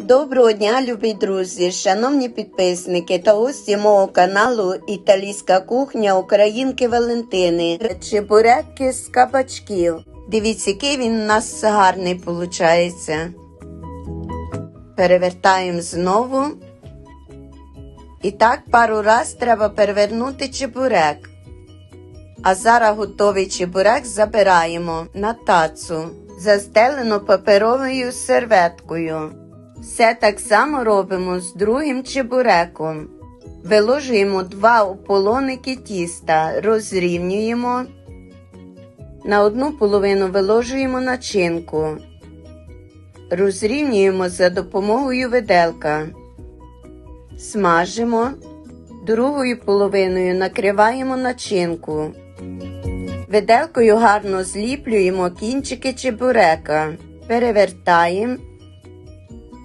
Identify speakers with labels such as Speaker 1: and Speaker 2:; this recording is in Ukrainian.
Speaker 1: Доброго дня, любі друзі, шановні підписники та гості мого каналу Італійська кухня Українки Валентини. Чебуреки з кабачків. Дивіться, який він у нас гарний виходить. Перевертаємо знову. І так пару раз треба перевернути чебурек. А зараз готовий чебурек забираємо на тацу, застелену паперовою серветкою. Все так само робимо з другим чебуреком. Виложуємо два ополоники тіста, розрівнюємо. На одну половину виложуємо начинку. Розрівнюємо за допомогою виделка. Смажимо. Другою половиною накриваємо начинку. Виделкою гарно зліплюємо кінчики чебурека. Перевертаємо